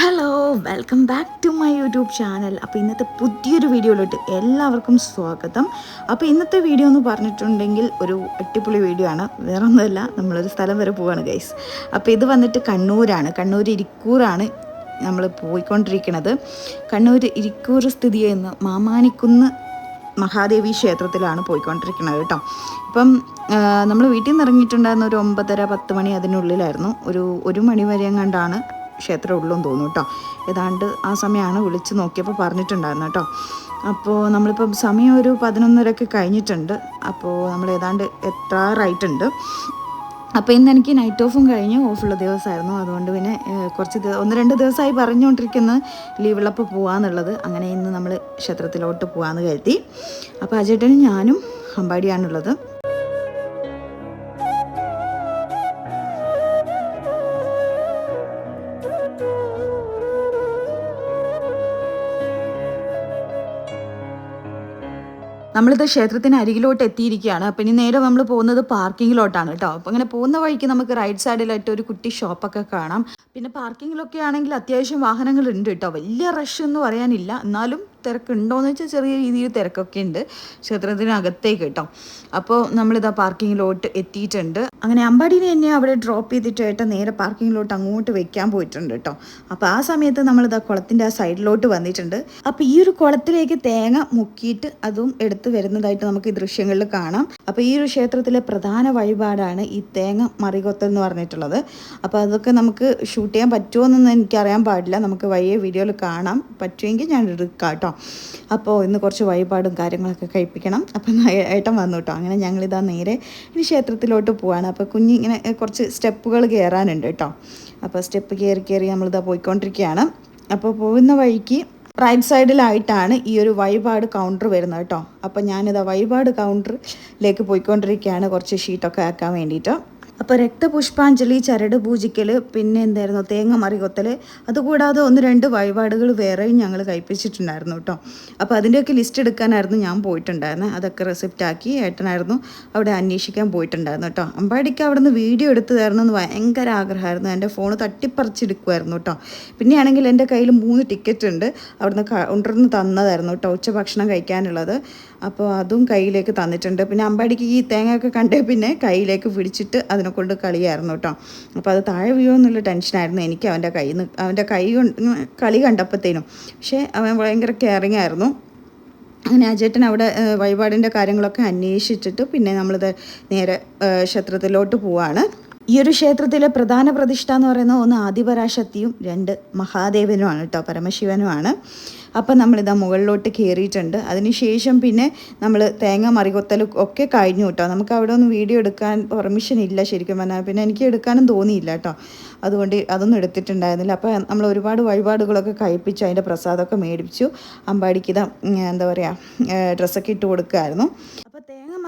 Hello welcome back to my YouTube channel അപ്പോൾ ഇന്നത്തെ പുതിയൊരു വീഡിയോയിലോട്ട് എല്ലാവർക്കും സ്വാഗതം. അപ്പോൾ ഇന്നത്തെ വീഡിയോ എന്ന് പറഞ്ഞിട്ടുണ്ടെങ്കിൽ ഒരു അടിപൊളി വീഡിയോ ആണ്. വേറെ ഒന്നുമല്ല നമ്മളൊരു സ്ഥലം വരെ പോവാണ് ഗൈസ് അപ്പോൾ ഇത് വന്നിട്ട് കണ്ണൂരാണ്. കണ്ണൂർ ഇരിക്കൂറാണ് നമ്മൾ പോയിക്കൊണ്ടിരിക്കുന്നത് കണ്ണൂർ ഇരിക്കൂർ സ്ഥിതി ചെയ്യുന്ന മാമാനിക്കുന്ന് മഹാദേവി ക്ഷേത്രത്തിലാണ് പോയിക്കൊണ്ടിരിക്കുന്നത് കേട്ടോ. ഇപ്പം നമ്മൾ വീട്ടിൽ നിന്ന് ഇറങ്ങിയിട്ടുണ്ടായിരുന്ന ഒരു ഒമ്പതര പത്ത് മണി അതിനുള്ളിലായിരുന്നു. ഒരു ഒരു മണി വരെ ക്ഷേത്രം ഉള്ളൂന്ന് തോന്നുന്നു കേട്ടോ ഏതാണ്ട് ആ സമയമാണ് വിളിച്ച് നോക്കിയപ്പോൾ പറഞ്ഞിട്ടുണ്ടായിരുന്നു കേട്ടോ അപ്പോൾ നമ്മളിപ്പം സമയം ഒരു പതിനൊന്നരക്ക് കഴിഞ്ഞിട്ടുണ്ട്. അപ്പോൾ നമ്മൾ ഏതാണ്ട് എത്താറായിട്ടുണ്ട് അപ്പോൾ ഇന്ന് എനിക്ക് നൈറ്റ് ഓഫും കഴിഞ്ഞ് ഓഫുള്ള ദിവസമായിരുന്നു അതുകൊണ്ട് പിന്നെ കുറച്ച് ഒന്ന് രണ്ട് ദിവസമായി പറഞ്ഞുകൊണ്ടിരിക്കുന്നത് ലീവുള്ളപ്പോൾ പോകാമെന്നുള്ളത് അങ്ങനെ ഇന്ന് നമ്മൾ ക്ഷേത്രത്തിലോട്ട് പോകാമെന്ന് കരുതി. അപ്പോൾ അജേട്ടനും ഞാനും അമ്പാടിയാണുള്ളത്. നമ്മളിത് ക്ഷേത്രത്തിന് അരികിലോട്ട് എത്തിയിരിക്കുകയാണ്. അപ്പം ഇനി നേരെ നമ്മൾ പോകുന്നത് പാർക്കിങ്ങിലോട്ടാണ് കേട്ടോ. അപ്പം അങ്ങനെ പോകുന്ന വഴിക്ക് നമുക്ക് റൈറ്റ് സൈഡിലായിട്ട് ഒരു കുട്ടി ഷോപ്പൊക്കെ കാണാം. പിന്നെ പാർക്കിങ്ങിലൊക്കെ ആണെങ്കിൽ അത്യാവശ്യം വാഹനങ്ങളുണ്ട് കേട്ടോ. വലിയ റഷ് എന്ന് പറയാനില്ല. എന്നാലും തിരക്കുണ്ടോയെന്ന് വെച്ചാൽ ചെറിയ രീതിയിൽ തിരക്കൊക്കെ ഉണ്ട്. ക്ഷേത്രത്തിനകത്തേക്ക് കേട്ടോ അപ്പോൾ നമ്മളിതാ പാർക്കിങ്ങിലോട്ട് എത്തിയിട്ടുണ്ട്. അങ്ങനെ അമ്പാടിനെ എന്നെ അവിടെ ഡ്രോപ്പ് ചെയ്തിട്ട് ഏട്ടൻ നേരെ പാർക്കിങ്ങിലോട്ട് അങ്ങോട്ട് വെക്കാൻ പോയിട്ടുണ്ട് കേട്ടോ അപ്പോൾ ആ സമയത്ത് നമ്മളിതാ കുളത്തിന്റെ ആ സൈഡിലോട്ട് വന്നിട്ടുണ്ട്. അപ്പോൾ ഈ ഒരു കുളത്തിലേക്ക് തേങ്ങ മുക്കിയിട്ട് അതും എടുത്ത് വരുന്നതായിട്ട് നമുക്ക് ഈ ദൃശ്യങ്ങളിൽ കാണാം. അപ്പോൾ ഈ ഒരു ക്ഷേത്രത്തിലെ പ്രധാന വഴിപാടാണ് ഈ തേങ്ങ മറികൊത്തൽ എന്ന് പറഞ്ഞിട്ടുള്ളത്. അപ്പോൾ അതൊക്കെ നമുക്ക് ഷൂട്ട് ചെയ്യാൻ പറ്റുമോ എന്നൊന്നും എനിക്കറിയാൻ പാടില്ല. നമുക്ക് വഴിയെ വീഡിയോയിൽ കാണാം. പറ്റുമെങ്കിൽ ഞാൻ എടുക്കാം കേട്ടോ അപ്പോൾ ഇന്ന് കുറച്ച് വഴിപാടും കാര്യങ്ങളൊക്കെ കഴിപ്പിക്കണം. അപ്പം ഏട്ടൻ വന്നു കേട്ടോ അങ്ങനെ ഞങ്ങളിതാ നേരെ ഇനി ക്ഷേത്രത്തിലോട്ട് പോവാണ്. അപ്പോൾ കുഞ്ഞ് ഇങ്ങനെ കുറച്ച് സ്റ്റെപ്പുകൾ കയറാനുണ്ട് കേട്ടോ അപ്പോൾ സ്റ്റെപ്പ് കയറി കയറി നമ്മളിതാ പോയിക്കൊണ്ടിരിക്കുകയാണ് അപ്പോൾ പോകുന്ന വഴിക്ക് റൈറ്റ് സൈഡിലായിട്ടാണ് ഈ ഒരു വഴിപാട് കൗണ്ടർ വരുന്നത് കേട്ടോ അപ്പോൾ ഞാനിതാ വഴിപാട് കൗണ്ടറിലേക്ക് പോയിക്കൊണ്ടിരിക്കുകയാണ് കുറച്ച് ഷീറ്റൊക്കെ ആക്കാൻ വേണ്ടിയിട്ട്. അപ്പോൾ രക്തപുഷ്പാഞ്ജലി ചരട് പൂജിക്കൽ പിന്നെ എന്തായിരുന്നു? തേങ്ങ മറികൊത്തൽ അതുകൂടാതെ ഒന്ന് രണ്ട് വഴിപാടുകൾ വേറെയും ഞങ്ങൾ കഴിപ്പിച്ചിട്ടുണ്ടായിരുന്നു കേട്ടോ അപ്പോൾ അതിന്റെയൊക്കെ ലിസ്റ്റ് എടുക്കാനായിരുന്നു ഞാൻ പോയിട്ടുണ്ടായിരുന്നത് അതൊക്കെ റെസിപ്റ്റ് ആക്കി ഏട്ടനായിരുന്നു അവിടെ അന്വേഷിക്കാൻ പോയിട്ടുണ്ടായിരുന്നു കേട്ടോ അമ്പാടിക്ക് അവിടെ നിന്ന് വീഡിയോ എടുത്തു എന്ന് ഭയങ്കര ആഗ്രഹമായിരുന്നു. എന്റെ ഫോൺ തട്ടിപ്പറിച്ചെടുക്കുമായിരുന്നു കേട്ടോ പിന്നെയാണെങ്കിൽ എന്റെ കയ്യിൽ മൂന്ന് ടിക്കറ്റ് ഉണ്ട്. അവിടുന്ന് കൊണ്ടുവന്ന് തന്നതായിരുന്നു കേട്ടോ ഉച്ച ഭക്ഷണം കഴിക്കാനുള്ളത്. അപ്പോൾ അതും കയ്യിലേക്ക് തന്നിട്ടുണ്ട്. പിന്നെ അമ്പാടിക്ക് ഈ തേങ്ങയൊക്കെ കണ്ടേ പിന്നെ കയ്യിലേക്ക് പിടിച്ചിട്ട് അതിനെ കൊണ്ട് കളിയായിരുന്നു കേട്ടോ. അപ്പോൾ അത് താഴെ വീഴുമെന്നുള്ള ടെൻഷനായിരുന്നു എനിക്ക് അവന്റെ കൈ അവന്റെ കൈ കൊണ്ട് കളി കണ്ടപ്പോഴത്തേനും പക്ഷേ അവൻ ഭയങ്കര കെയറിങ് ആയിരുന്നു. അങ്ങനെ അജേട്ടൻ അവിടെ വഴിപാടിന്റെ കാര്യങ്ങളൊക്കെ അന്വേഷിച്ചിട്ട് പിന്നെ നമ്മളിത് നേരെ ക്ഷേത്രത്തിലോട്ട് പോവാണ്. ഈ ഒരു ക്ഷേത്രത്തിലെ പ്രധാന പ്രതിഷ്ഠ എന്ന് പറയുന്നത് ഒന്ന് ആദിപരാശക്തിയും രണ്ട് മഹാദേവനുമാണ് കേട്ടോ പരമശിവനുമാണ്. അപ്പം നമ്മളിതാ മുകളിലോട്ട് കയറിയിട്ടുണ്ട് അതിനുശേഷം പിന്നെ നമ്മൾ തേങ്ങ മറികൊത്തൽ ഒക്കെ കഴിഞ്ഞു കേട്ടോ. നമുക്ക് അവിടെ ഒന്ന് വീഡിയോ എടുക്കാൻ പെർമിഷൻ ഇല്ല ശരിക്കും പറഞ്ഞാൽ പിന്നെ എനിക്ക് എടുക്കാനും തോന്നിയില്ല കേട്ടോ. അതുകൊണ്ട് അതൊന്നും എടുത്തിട്ടുണ്ടായിരുന്നില്ല. അപ്പോൾ നമ്മൾ ഒരുപാട് വഴിപാടുകളൊക്കെ കഴിപ്പിച്ചു അതിന്റെ പ്രസാദമൊക്കെ മേടിച്ചു. അമ്പാടിക്ക് ഇതാ എന്താ പറയുക ഡ്രസ്സൊക്കെ ഇട്ട് കൊടുക്കുമായിരുന്നു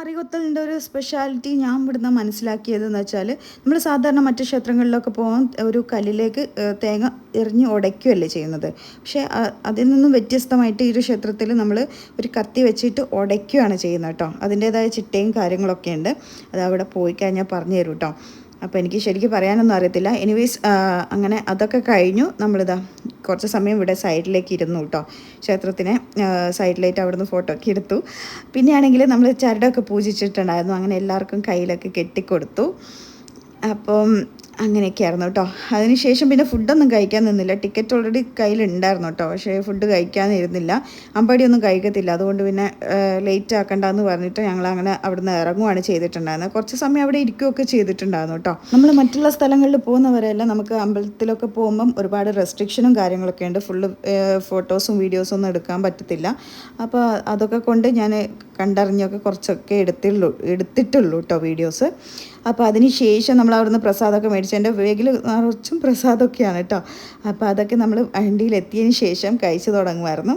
തേങ്ങ ഒരു സ്പെഷ്യാലിറ്റി ഞാൻ ഇവിടുന്ന് മനസ്സിലാക്കിയതെന്ന് വെച്ചാൽ നമ്മൾ സാധാരണ മറ്റ് ക്ഷേത്രങ്ങളിലൊക്കെ പോകാൻ ഒരു കല്ലിലേക്ക് തേങ്ങ എറിഞ്ഞ് ഉടയ്ക്കുകയല്ലേ ചെയ്യുന്നത്. പക്ഷേ അതിൽ നിന്നും വ്യത്യസ്തമായിട്ട് ഈ ഒരു ക്ഷേത്രത്തിൽ നമ്മൾ ഒരു കത്തി വെച്ചിട്ട് ഉടയ്ക്കുകയാണ് ചെയ്യുന്നത് കേട്ടോ. അതിന്റേതായ ചിട്ടയും കാര്യങ്ങളൊക്കെ ഉണ്ട് അത് അവിടെ പോയി കഴിഞ്ഞാൽ പറഞ്ഞു തരും കേട്ടോ. അപ്പോൾ എനിക്ക് ശരിക്കും പറയാനൊന്നും അറിയത്തില്ല. എനിവേസ് അങ്ങനെ അതൊക്കെ കഴിഞ്ഞു. നമ്മളിതാ കുറച്ച് സമയം ഇവിടെ സൈഡിലേക്ക് ഇരുന്നു കേട്ടോ ക്ഷേത്രത്തിനെ സൈഡിലായിട്ട് അവിടുന്ന് ഫോട്ടോ ഒക്കെ എടുത്തു. പിന്നെയാണെങ്കിൽ നമ്മൾ ചരടൊക്കെ പൂജിച്ചിട്ടുണ്ടായിരുന്നു. അങ്ങനെ എല്ലാവർക്കും കയ്യിലൊക്കെ കെട്ടിക്കൊടുത്തു. അപ്പം അങ്ങനെയൊക്കെയായിരുന്നു കേട്ടോ. അതിനുശേഷം പിന്നെ ഫുഡൊന്നും കഴിക്കാൻ നിന്നില്ല. ടിക്കറ്റ് ഓൾറെഡി കയ്യിലുണ്ടായിരുന്നു കേട്ടോ. പക്ഷേ ഫുഡ് കഴിക്കാനിരുന്നില്ല. അമ്പടിയൊന്നും കഴിക്കത്തില്ല. അതുകൊണ്ട് പിന്നെ ലേറ്റ് ആക്കണ്ടെന്ന് പറഞ്ഞിട്ട് ഞങ്ങൾ അങ്ങനെ അവിടുന്ന് ഇറങ്ങുവാണ് ചെയ്തിട്ടുണ്ടായിരുന്നത്. കുറച്ച് സമയം അവിടെ ഇരിക്കുകയൊക്കെ ചെയ്തിട്ടുണ്ടായിരുന്നു കേട്ടോ. നമ്മൾ മറ്റുള്ള സ്ഥലങ്ങളിൽ പോകുന്നവരെല്ലാം നമുക്ക് അമ്പലത്തിലൊക്കെ പോകുമ്പം ഒരുപാട് റെസ്ട്രിക്ഷനും കാര്യങ്ങളൊക്കെ ഉണ്ട്. ഫുള്ള് ഫോട്ടോസും വീഡിയോസും ഒന്നും എടുക്കാൻ പറ്റത്തില്ല. അപ്പോൾ അതൊക്കെ കൊണ്ട് ഞാൻ കണ്ടറിഞ്ഞൊക്കെ കുറച്ചൊക്കെ എടുത്തുള്ളൂ എടുത്തിട്ടുള്ളൂ കേട്ടോ വീഡിയോസ് അപ്പോൾ അതിന് ശേഷം നമ്മൾ അവിടുന്ന് പ്രസാദമൊക്കെ മേടിച്ചു എന്റെ വേഗിൽ നിറച്ചും പ്രസാദമൊക്കെയാണ് കേട്ടോ. അപ്പോൾ അതൊക്കെ നമ്മൾ വണ്ടിയിലെത്തിയതിന് ശേഷം കഴിച്ചു തുടങ്ങുമായിരുന്നു.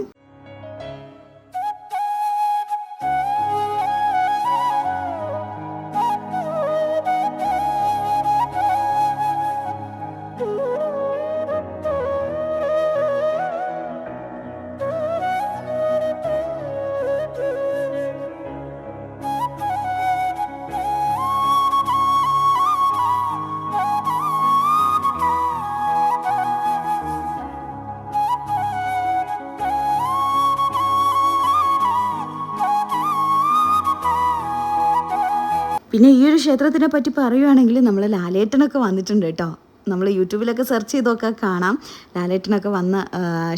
പിന്നെ ഈ ഒരു ക്ഷേത്രത്തിനെ പറ്റി പറയുവാണെങ്കിൽ നമ്മൾ ലാലേട്ടനൊക്കെ വന്നിട്ടുണ്ട് കേട്ടോ. നമ്മൾ യൂട്യൂബിലൊക്കെ സെർച്ച് ചെയ്തൊക്കെ കാണാം. ലാലേട്ടനൊക്കെ വന്ന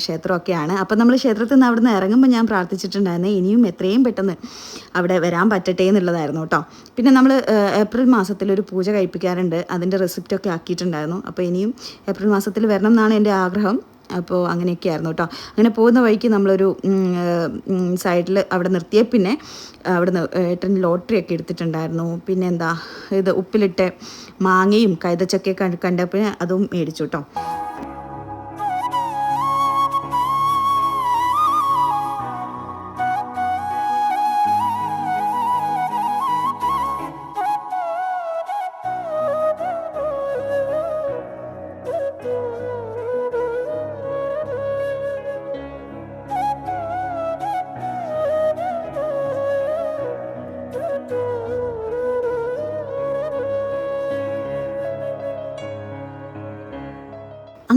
ക്ഷേത്രമൊക്കെയാണ്. അപ്പം നമ്മൾ ക്ഷേത്രത്തിൽ നിന്ന് അവിടുന്ന് ഇറങ്ങുമ്പോൾ ഞാൻ പ്രാർത്ഥിച്ചിട്ടുണ്ടായിരുന്നു. ഇനിയും എത്രയും പെട്ടെന്ന് അവിടെ വരാൻ പറ്റട്ടെ എന്നുള്ളതായിരുന്നു കേട്ടോ. പിന്നെ നമ്മൾ ഏപ്രിൽ മാസത്തിൽ ഒരു പൂജ കഴിപ്പിക്കാറുണ്ട്. അതിന്റെ റെസിപ്റ്റൊക്കെ ആക്കിയിട്ടുണ്ടായിരുന്നു. അപ്പോൾ ഇനിയും ഏപ്രിൽ മാസത്തിൽ വരണം എന്നാണ് എന്റെ ആഗ്രഹം. അപ്പോൾ അങ്ങനെയൊക്കെ ആയിരുന്നു കേട്ടോ. അങ്ങനെ പോകുന്ന വഴിക്ക് നമ്മളൊരു സൈഡിൽ അവിടെ നിർത്തിയ പിന്നെ അവിടെ ഏട്ടൻ ലോട്ടറി ഒക്കെ എടുത്തിട്ടുണ്ടായിരുന്നു. പിന്നെ എന്താ ഇത് ഉപ്പിലിട്ട് മാങ്ങയും കൈതച്ചൊക്കെ കണ്ടപ്പോൾ അതും മേടിച്ചു കേട്ടോ.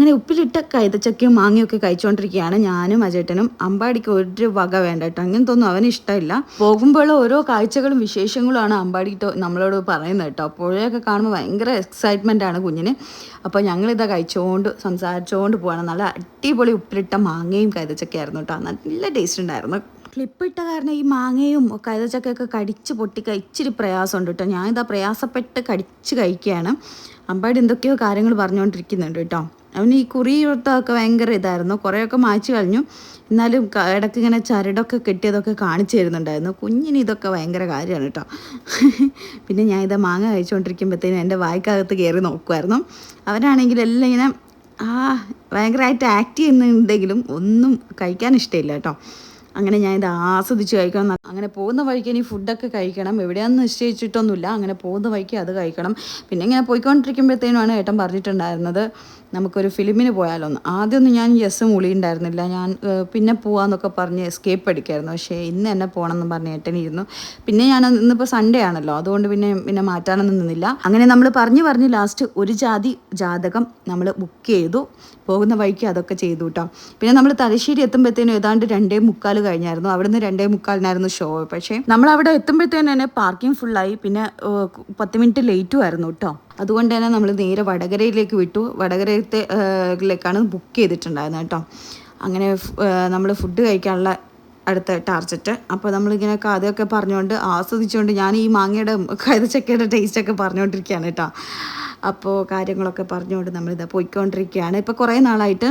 അങ്ങനെ ഉപ്പിലിട്ട കൈതച്ചക്കയും മാങ്ങയൊക്കെ കഴിച്ചുകൊണ്ടിരിക്കുകയാണ് ഞാനും അജേട്ടനും. അമ്പാടിക്ക് ഒരു വക വേണ്ട കേട്ടോ. അങ്ങനെ തോന്നും അവന് ഇഷ്ടമില്ല. പോകുമ്പോൾ ഓരോ കാഴ്ചകളും വിശേഷങ്ങളുമാണ് അമ്പാടി നമ്മളോട് പറയുന്നത് കേട്ടോ. പുഴയൊക്കെ കാണുമ്പോൾ ഭയങ്കര എക്സൈറ്റ്മെന്റ് ആണ് കുഞ്ഞിന്. അപ്പോൾ ഞങ്ങളിതാ കഴിച്ചുകൊണ്ട് സംസാരിച്ചുകൊണ്ട് പോവാണ്. നല്ല അടിപൊളി ഉപ്പിലിട്ട മാങ്ങയും കൈതച്ചക്കയായിരുന്നു കേട്ടോ. നല്ല ടേസ്റ്റ് ഉണ്ടായിരുന്നു. ക്ലിപ്പിട്ട കാരണം ഈ മാങ്ങയും കൈതച്ചക്കയൊക്കെ കടിച്ച് പൊട്ടിക്ക ഇച്ചിരി പ്രയാസമുണ്ട് കേട്ടോ. ഞാനിതാ പ്രയാസപ്പെട്ട് കടിച്ച് കഴിക്കുകയാണ്. അമ്പാടി എന്തൊക്കെയോ കാര്യങ്ങൾ പറഞ്ഞുകൊണ്ടിരിക്കുന്നുണ്ട് കേട്ടോ. അവന് ഈ കുറിയൊക്കെ ഭയങ്കര ഇതായിരുന്നു. കുറേയൊക്കെ മായ്ച്ചു കഴിഞ്ഞു എന്നാലും ഇടയ്ക്ക് ഇങ്ങനെ ചരടൊക്കെ കെട്ടിയതൊക്കെ കാണിച്ചു തരുന്നുണ്ടായിരുന്നു. കുഞ്ഞിന് ഇതൊക്കെ ഭയങ്കര കാര്യമാണ് കേട്ടോ. പിന്നെ ഞാൻ ഇത് മാങ്ങ കഴിച്ചുകൊണ്ടിരിക്കുമ്പോഴത്തേനും എന്റെ വായ്ക്കകത്ത് കയറി നോക്കുമായിരുന്നു അവരാണെങ്കിൽ എല്ലാം ഇങ്ങനെ ആ ഭയങ്കരമായിട്ട് ആക്ട് ചെയ്യുന്നുണ്ടെങ്കിലും ഒന്നും കഴിക്കാൻ ഇഷ്ടമില്ല കേട്ടോ. അങ്ങനെ ഞാൻ ഇത് ആസ്വദിച്ച് കഴിക്കണം. അങ്ങനെ പോകുന്ന വഴിക്ക് ഇനി ഫുഡൊക്കെ കഴിക്കണം. എവിടെയാണെന്ന് നിശ്ചയിച്ചിട്ടൊന്നുമില്ല. അങ്ങനെ പോകുന്ന വഴിക്ക് അത് കഴിക്കണം. പിന്നെ ഇങ്ങനെ പോയിക്കൊണ്ടിരിക്കുമ്പോഴത്തേനുമാണ് ഏട്ടൻ പറഞ്ഞിട്ടുണ്ടായിരുന്നത്. നമുക്കൊരു ഫിലിമിന് പോയാലോന്ന്. ആദ്യമൊന്നും ഞാൻ യെസ് മൂളിയുണ്ടായിരുന്നില്ല. ഞാൻ പിന്നെ പോവാന്നൊക്കെ പറഞ്ഞ് എസ്കേപ്പ് അടിക്കായിരുന്നു. പക്ഷേ ഇന്ന് എന്നെ പോകണം എന്ന് പറഞ്ഞ് ഏട്ടനിരുന്നു. പിന്നെ ഞാൻ ഇന്നിപ്പോൾ സൺഡേ ആണല്ലോ. അതുകൊണ്ട് പിന്നെ പിന്നെ മാറ്റാനൊന്നും നിന്നില്ല. അങ്ങനെ നമ്മൾ പറഞ്ഞു പറഞ്ഞ് ലാസ്റ്റ് ഒരു ജാതി ജാതകം നമ്മൾ ബുക്ക് ചെയ്തു. പോകുന്ന വഴിക്ക് അതൊക്കെ ചെയ്തു കേട്ടോ പിന്നെ നമ്മൾ തലശ്ശേരി എത്തുമ്പോഴത്തേനും ഏതാണ്ട് രണ്ടേ മുക്കാൽ കഴിഞ്ഞായിരുന്നു. അവിടുന്ന് രണ്ടേ മുക്കാലിനായിരുന്നു ഷോ പക്ഷേ നമ്മൾ അവിടെ എത്തുമ്പോഴത്തേനും തന്നെ പാർക്കിംഗ് ഫുള്ളായി പിന്നെ പത്ത് മിനിറ്റ് ലേറ്റും ആയിരുന്നു കേട്ടോ അതുകൊണ്ട് തന്നെ നമ്മൾ നേരെ വടകരയിലേക്ക് വിട്ടു. വടകരത്തെ ലേക്കാണ് ബുക്ക് ചെയ്തിട്ടുണ്ടായിരുന്നത് കേട്ടോ. അങ്ങനെ നമ്മൾ ഫുഡ് കഴിക്കാനുള്ള അടുത്ത ടാർജറ്റ് അപ്പോൾ നമ്മളിങ്ങനെ കഥയൊക്കെ പറഞ്ഞുകൊണ്ട് ആസ്വദിച്ചുകൊണ്ട് ഞാൻ ഈ മാങ്ങയുടെ കൈതച്ചക്കയുടെ ടേസ്റ്റൊക്കെ പറഞ്ഞുകൊണ്ടിരിക്കുകയാണ് കേട്ടോ. അപ്പോൾ കാര്യങ്ങളൊക്കെ പറഞ്ഞുകൊണ്ട് നമ്മളിത് പോയിക്കൊണ്ടിരിക്കുകയാണ്. ഇപ്പോൾ കുറേ നാളായിട്ട്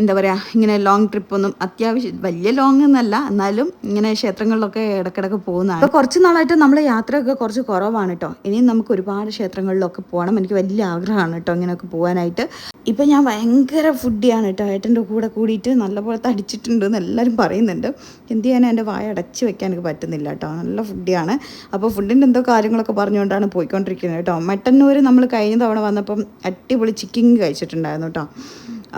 എന്താ പറയുക ഇങ്ങനെ ലോങ് ട്രിപ്പൊന്നും അത്യാവശ്യം വലിയ ലോങ് എന്നല്ല എന്നാലും ഇങ്ങനെ ക്ഷേത്രങ്ങളിലൊക്കെ ഇടക്കിടക്ക് പോകുന്നതാണ്. അപ്പോൾ കുറച്ച് നാളായിട്ട് നമ്മൾ യാത്രയൊക്കെ കുറച്ച് കുറവാണ് കേട്ടോ ഇനിയും നമുക്ക് ഒരുപാട് ക്ഷേത്രങ്ങളിലൊക്കെ പോകണം. എനിക്ക് വലിയ ആഗ്രഹമാണ് കേട്ടോ ഇങ്ങനെയൊക്കെ പോകാനായിട്ട്. ഇപ്പം ഞാൻ ഭയങ്കര ഫുഡിയാണ് കേട്ടോ ഏട്ടന്റെ കൂടെ കൂടിയിട്ട് നല്ലപോലെ തടിച്ചിട്ടുണ്ട് എന്ന് എല്ലാവരും പറയുന്നുണ്ട്. എന്ത് ചെയ്യാനും എന്റെ വായ അടച്ച് വെക്കാൻ എനിക്ക് പറ്റുന്നില്ല കേട്ടോ നല്ല ഫുഡിയാണ് അപ്പോൾ ഫുഡിന്റെ എന്തോ കാര്യങ്ങളൊക്കെ പറഞ്ഞുകൊണ്ടാണ് പോയിക്കൊണ്ടിരിക്കുന്നത് കേട്ടോ മട്ടന്നൂർ നമ്മൾ കഴിഞ്ഞ തവണ വന്നപ്പം അടിപൊളി ചിക്കിങ് കഴിച്ചിട്ടുണ്ടായിരുന്നു കേട്ടോ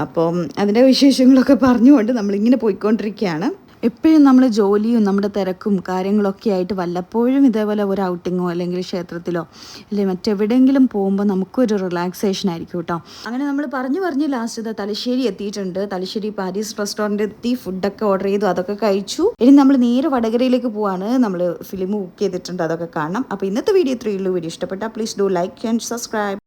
അപ്പം അതിന്റെ വിശേഷങ്ങളൊക്കെ പറഞ്ഞുകൊണ്ട് നമ്മളിങ്ങനെ പോയിക്കൊണ്ടിരിക്കുകയാണ്. എപ്പോഴും നമ്മൾ ജോലിയും നമ്മുടെ തിരക്കും കാര്യങ്ങളൊക്കെ ആയിട്ട് വല്ലപ്പോഴും ഇതേപോലെ ഒരു ഔട്ടിങ്ങോ അല്ലെങ്കിൽ ക്ഷേത്രത്തിലോ അല്ലെങ്കിൽ മറ്റെവിടെയെങ്കിലും പോകുമ്പോൾ നമുക്കൊരു റിലാക്സേഷൻ ആയിരിക്കും കേട്ടോ അങ്ങനെ നമ്മൾ പറഞ്ഞു പറഞ്ഞ് ലാസ്റ്റ് തലശ്ശേരി എത്തിയിട്ടുണ്ട്. തലശ്ശേരി പാരീസ് റെസ്റ്റോറന്റ് എത്തി ഫുഡൊക്കെ ഓർഡർ ചെയ്തു അതൊക്കെ കഴിച്ചു. ഇനി നമ്മൾ നേരെ വടകരയിലേക്ക് പോവാണ്. നമ്മൾ ഫിലിം ബുക്ക് ചെയ്തിട്ടുണ്ട് അതൊക്കെ കാണണം. അപ്പോൾ ഇന്നത്തെ വീഡിയോ ഇത്രയുള്ളൂ വീഡിയോ ഇഷ്ടപ്പെട്ടാൽ please do like and subscribe